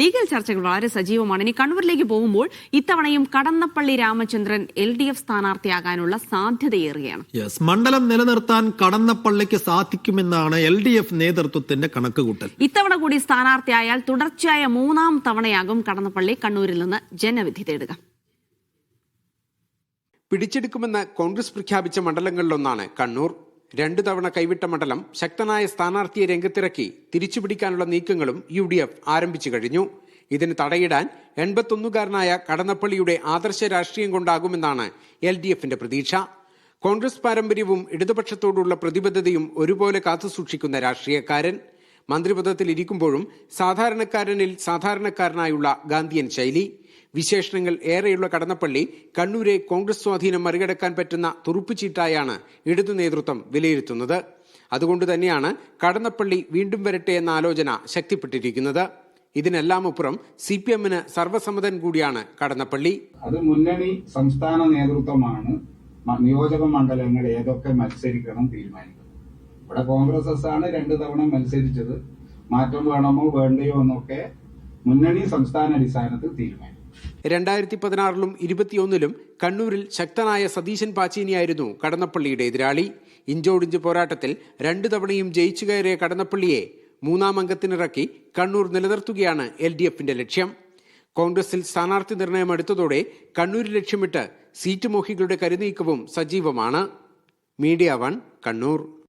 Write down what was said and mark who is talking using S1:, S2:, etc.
S1: Legal ചർച്ചകൾ വളരെ സജീവമാണ്. ഇനി കണ്ണൂരിലേക്ക് പോകുമ്പോൾ ഇത്തവണയും Kadannappalli Ramachandran L D F സ്ഥാനാർത്ഥിയാകാനുള്ള സാധ്യതയേറുകയാണ്
S2: യെസ് മണ്ഡലം നിലനിർത്താൻ കടന്നപ്പള്ളിക്ക് സാധിക്കുമെന്നാണ് എൽ ഡി എഫ് നേതൃത്വത്തിന്റെ കണക്കുകൂട്ടൽ.
S1: ഇത്തവണ കൂടി സ്ഥാനാർത്ഥിയായാൽ തുടർച്ചയായ മൂന്നാം തവണയാകും കടന്നപ്പള്ളി കണ്ണൂരിൽ നിന്ന് ജനവിധി തേടുക.
S3: പിടിച്ചെടുക്കുമെന്ന് കോൺഗ്രസ് പ്രഖ്യാപിച്ച മണ്ഡലങ്ങളിലൊന്നാണ് കണ്ണൂർ. രണ്ടു തവണ കൈവിട്ട മണ്ഡലം ശക്തനായ സ്ഥാനാർത്ഥിയെ രംഗത്തിറക്കി തിരിച്ചുപിടിക്കാനുള്ള നീക്കങ്ങളും യു ഡി എഫ് ആരംഭിച്ചു കഴിഞ്ഞു. ഇതിന് തടയിടാൻ എൺപത്തൊന്നുകാരനായ കടന്നപ്പള്ളിയുടെ ആദർശ രാഷ്ട്രീയം കൊണ്ടാകുമെന്നാണ് എൽ ഡി എഫിന്റെ പ്രതീക്ഷ. കോൺഗ്രസ് പാരമ്പര്യവും ഇടതുപക്ഷത്തോടുള്ള പ്രതിബദ്ധതയും ഒരുപോലെ കാത്തുസൂക്ഷിക്കുന്ന രാഷ്ട്രീയക്കാരൻ. മന്ത്രിപദത്തിൽ ഇരിക്കുമ്പോഴും സാധാരണക്കാരനിൽ സാധാരണക്കാരനായുള്ള ഗാന്ധിയൻ ശൈലി. വിശേഷണങ്ങൾ ഏറെയുള്ള കടന്നപ്പള്ളി കണ്ണൂരെ കോൺഗ്രസ് സ്വാധീനം മറികടക്കാൻ പറ്റുന്ന തുറുപ്പുചീട്ടായാണ് ഇടതു നേതൃത്വം വിലയിരുത്തുന്നത്. അതുകൊണ്ട് തന്നെയാണ് കടന്നപ്പള്ളി വീണ്ടും വരട്ടെ എന്ന ആലോചന ശക്തിപ്പെട്ടിരിക്കുന്നത്. ഇതിനെല്ലാം അപ്പുറം സി പി എമ്മിന് സർവസമ്മതൻ കൂടിയാണ് കടന്നപ്പള്ളി.
S4: അത് മുന്നണി സംസ്ഥാന നേതൃത്വമാണ് നിയോജക മണ്ഡലങ്ങൾ ഏതൊക്കെ മത്സരിക്കണം തീരുമാനിക്കുന്നത്. ഇവിടെ കോൺഗ്രസ് ആണ് രണ്ടു തവണ മത്സരിച്ചത്. മാറ്റം വേണമോ വേണ്ടയോ എന്നൊക്കെ മുന്നണി സംസ്ഥാന അടിസ്ഥാനത്തിൽ തീരുമാനിക്കും.
S3: രണ്ടായിരത്തി പതിനാറിലും ഇരുപത്തിയൊന്നിലും കണ്ണൂരിൽ ശക്തനായ സതീശൻ പാച്ചീനിയായിരുന്നു കടന്നപ്പള്ളിയുടെ എതിരാളി. ഇഞ്ചോടിഞ്ച് പോരാട്ടത്തിൽ രണ്ടു തവണയും ജയിച്ചു കയറിയ കടന്നപ്പള്ളിയെ മൂന്നാം അംഗത്തിനിറക്കി കണ്ണൂർ നിലനിർത്തുകയാണ് എൽ ഡി എഫിന്റെ ലക്ഷ്യം. കോൺഗ്രസിൽ സ്ഥാനാർത്ഥി നിർണയം എടുത്തതോടെ കണ്ണൂരിൽ ലക്ഷ്യമിട്ട് സീറ്റ് മോഹികളുടെ കരുനീക്കവും സജീവമാണ്. Media One Kannur.